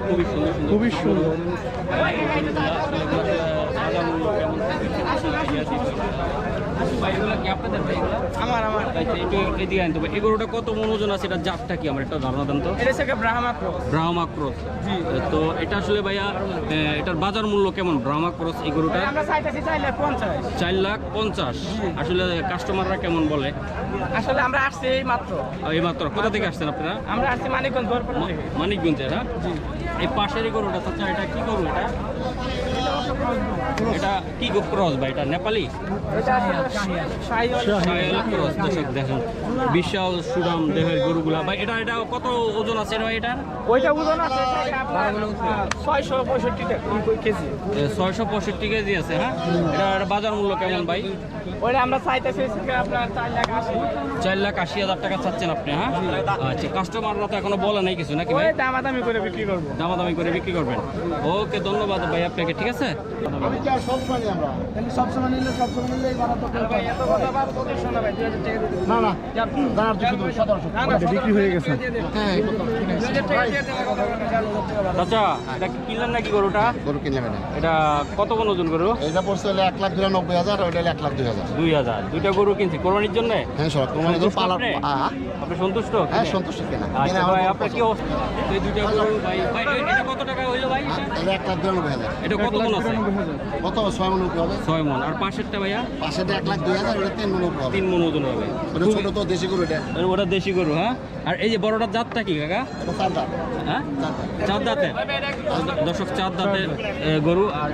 খুবই সুন্দর। খুবই সুন্দর আমার আমার। এদিকে আনতে হবে এগুলোটা কত আছে? এটা জাতটা কি আমার একটা ধারণা দেন তো? ব্রাহ্মা ক্রস। তো এটা আসলে ভাইয়া এটার বাজার মূল্য কেমন? ব্রাহ্মা ক্রস চার লাখ পঞ্চাশ। আসলে কাস্টমাররা কেমন বলে? আসলে আমরা আসছি এই মাত্র। এই মাত্র। কোথা থেকে আসছেন আপনারা? আমরা আসছি মানিকগঞ্জ মানিকগঞ্জের হ্যাঁ? এই পাশের এই গরুটা চাচা এটা কি গরু এটা? এটা কি ক্রস ভাই? এটা নেপালি? ক্রস দেখেন। বিশাল সুরাম দেহের গরুগুলা। ভাই এটা এটা কত ওজন আছে ভাই এটা ওইটা ওজন আছে ছয়শো পঁয়ষট্টি টাকা কেজি। ছয়শো পঁয়ষট্টি কেজি আছে হ্যাঁ? এটা বাজার মূল্য কেমন ভাই? ওইটা আমরা চাইতেছি আপনার চার লাখ আশি চার লাখ আশি হাজার টাকা চাচ্ছেন আপনি হ্যাঁ? আচ্ছা কাস্টমাররা তো এখনও বলে নাই কিছু নাকি ভাই? ওই দামাদামি করে বিক্রি করব। দামাদামি করে বিক্রি করবেন। ওকে ধন্যবাদ ভাই আপনাকে ঠিক আছে? সবসময় নিলে সবসময় নিলে ভাই এত কথা বাদ বলতে শোনা ভাই দুই হাজার টাকা দিয়ে। না না। বিক্রি হয়ে গেছে হ্যাঁ এটা কিনলেন নাকি গরুটা গরু কিনলে না এটা কত কোন ওজন গরু এইটা পড়ছে হলে এক লাখ বিরানব্বই হাজার ওইটা হলে এক লাখ দুই হাজার দুই হাজার দুইটা গরু কিনছি কোরবানির জন্য হ্যাঁ সব পালা আপনি? হ্যাঁ সন্তুষ্ট হ্যাঁ সন্তুষ্ট কেনা আচ্ছা ভাই আপনার কি অবস্থা এই দুইটা গরু ভাই ভাই এটা কত টাকা হইল ভাই এটা? এটা লাখ বিরানব্বই হাজার। এটা কত কোন আছে? কত? ছয় মন উপরে হবে। ছয় মন। আর পাশেরটা ভাইয়া? পাশেটা এক লাখ দুই হাজার ওটা তিন মন উপরে তিন মন ওজন হবে। ওটা ছোট তো দেশি গরু এটা। ওটা দেশি গরু হ্যাঁ? আর এই যে বড়টার জাতটা কি কাকা? চার দাম হ্যাঁ? চার দাম দর্শক চার দাঁতের এ, গরু আর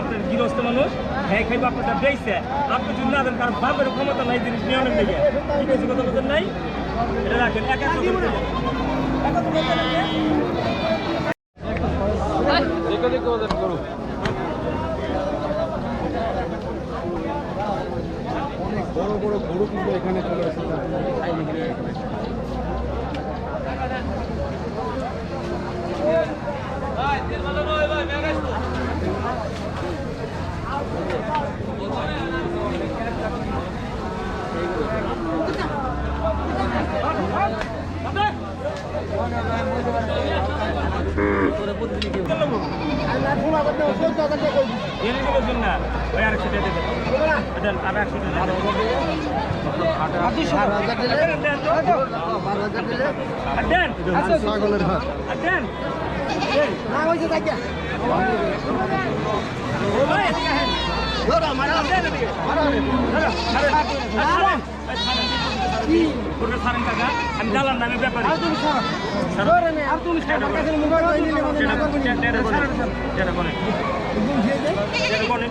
আপনার গৃহস্থ মানুষ হ্যাঁ খাইব আপনার বেইছে, আপনি যদি না দেন কারণ বাপের ক্ষমতা নাই, জিনিস নিয়মের দিকে ঠিক আছে, কথা বলছেন নাই? এটা রাখেন, এক এক কথা বলছেন। এক এক কথা বলছেন। বড় বড় গরু কিন্তু এখানে চলে আসে এনে দিলে দিন না ওই আরেকশো টাকা দেবেন দেন আর একশো টাকা দেন। দেন, দেন তো। আর দেন। ছাগলের হাট। আর দেন। আর। আর। ওটা ছাড়েন কাকা। আমি দালার নামে ব্যাপারী ছাড়েন। যেটা- যেটা- যেটা বলেন। যেটা বলেন। যেটা বলেন,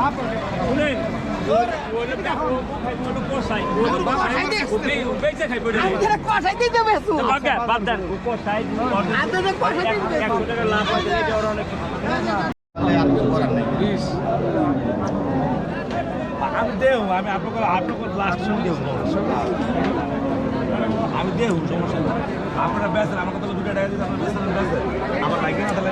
আমি কোসাই আমি আপনাকে আপনাকে লাস্ট দেও আমি দেও সমস্যা আপনারা বেসেন আমাকে তো দুটো টাকা দিতে আপনারা বেসেন আমার বাইকে না তাহলে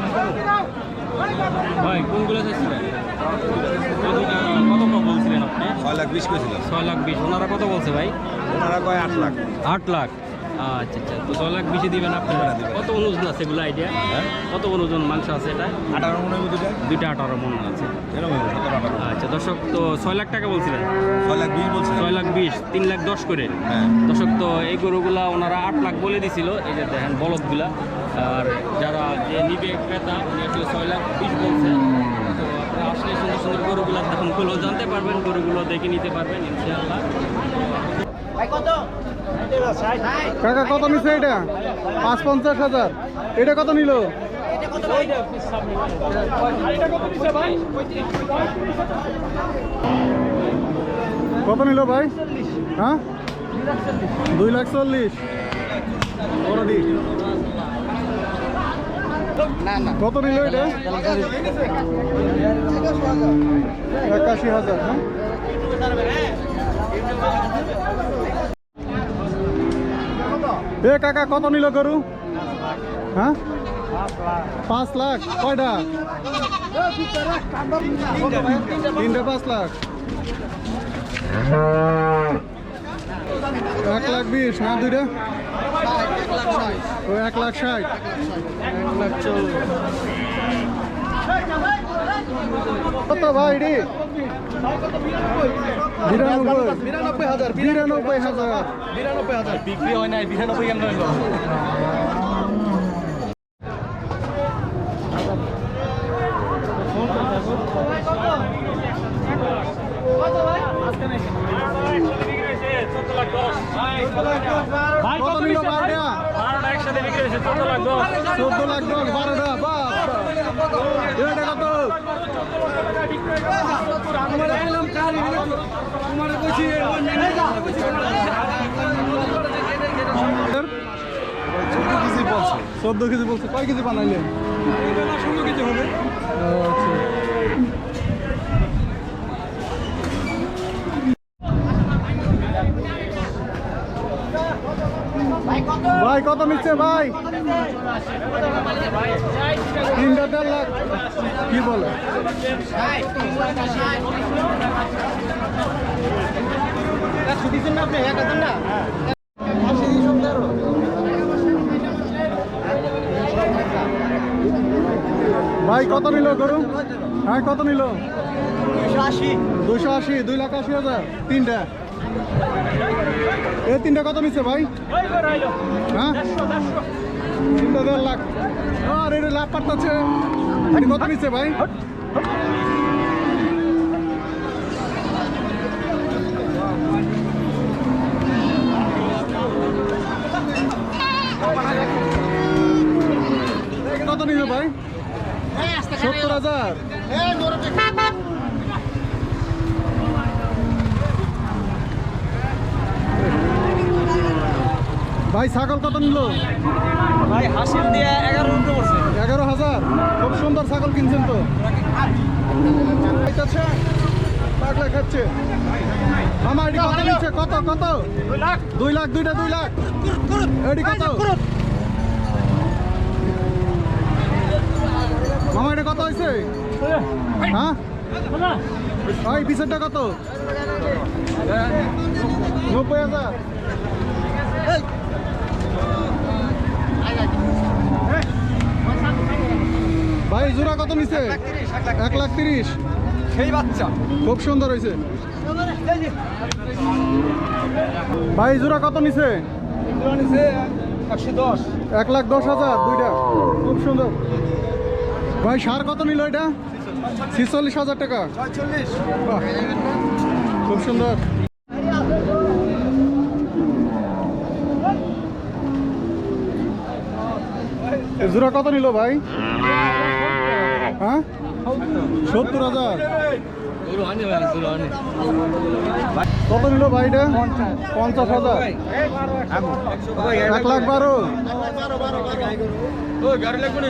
ভাই কোনগুলো চাইছিলেন কত কত বলছিলেন আপনি ছয় লাখ বিশ ছয় লাখ বিশ। ওনারা কত বলছে ভাই? ওনারা কয় আট লাখ। আট লাখ? আচ্ছা আচ্ছা। তো ছয় লাখ বেশি দিবেন আপনি। কত ওজন আছে এগুলো আইডিয়া কত ওজন মাংস আছে এটা? আঠারো মনের দুইটা আঠারো মন আছে। আচ্ছা দর্শক তো ছয় লাখ টাকা বলছিলেন? ছয় লাখ বিশ ছয় লাখ বিশ তিন লাখ দশ করে। হ্যাঁ। দর্শক তো এই গরুগুলা ওনারা আট লাখ বলে দিছিল। এই যে দেখেন বলদগুলা। আর যারা যে নিবে ক্রেতা উনি আসলে ছয় লাখ বিশ বলছে। আসলে সুন্দর সুন্দর গরুগুলার দামগুলো জানতে পারবেন, গরুগুলো দেখে নিতে পারবেন, ইনশাআল্লাহ। কত নিচ্ছে এটা? পাঁচ পঞ্চাশ হাজার। এটা কত নিল? কত নিল ভাই? হ্যাঁ? দুই লাখ চল্লিশ। বড় দি। কত নিল একাশি হাজার এ কাকা, কত নিল গরু? হ্যাঁ? পাঁচ লাখ, কয়টা? তিনটে পাঁচ লাখ। এক লাখ বিশ না দুইটা? ও এক লাখ ষাট। এক লাখ কত ভাই রে? বিরানব্বই বিরানব্বই হাজার। বিরানব্বই হাজার। বিরানব্বই হাজার। বিক্রি হয় নাই বিরানব্বই কেন হইল কত নিল বারোটা বারোটা একসাথে বিক্রি হয়েছে চোদ্দ লাখ বাপ এটা কত চোদ্দ কেজি বলছে। কয় কেজি বানাইলেন ষোলো কেজি হবে আচ্ছা। ভাই কত নিচ্ছে ভাই? তিনটা দেড় লাখ। কি বলে? ভাই কত নিল গরু? হ্যাঁ কত নিল? দুশো আশি দুই লাখ আশি হাজার। তিনটা। এই তিনটা কত নিচ্ছে ভাই? হ্যাঁ? তিনটা দেড় লাখ। আর এটা লাভ পাঠাচ্ছে কত নিচ্ছে ভাই? কত নিল ভাই? সত্তর হাজার। ভাই ছাগল কত নিল? ভাই হাসিল দিয়ে এগারো পড়ছে এগারো হাজার? খুব সুন্দর ছাগল কিনছেন তো। পাগলা খাচ্ছে। এটি কত নিচ্ছে? কত কত? দুই লাখ। দুইটা দুই লাখ। এটি কত? মামা এটা কত হয়েছে হ্যাঁ? ভাই পিসেরটা কত? নব্বই হাজার। ভাই জোড়া কত নিছে? এক লাখ তিরিশ সেই বাচ্চা। খুব সুন্দর হয়েছে ভাই জোড়া কত নিছে? এক লাখ দশ হাজার দুইটা। খুব সুন্দর। ভাই সার কত নিল এটা? ছিচল্লিশ হাজার টাকা। খুব সুন্দর। জোড়া কত নিল ভাই? হ্যাঁ? সত্তর হাজার। কত নিল ভাই পঞ্চাশ হাজার। এক লাখ বারো। গাড়ি লাগবে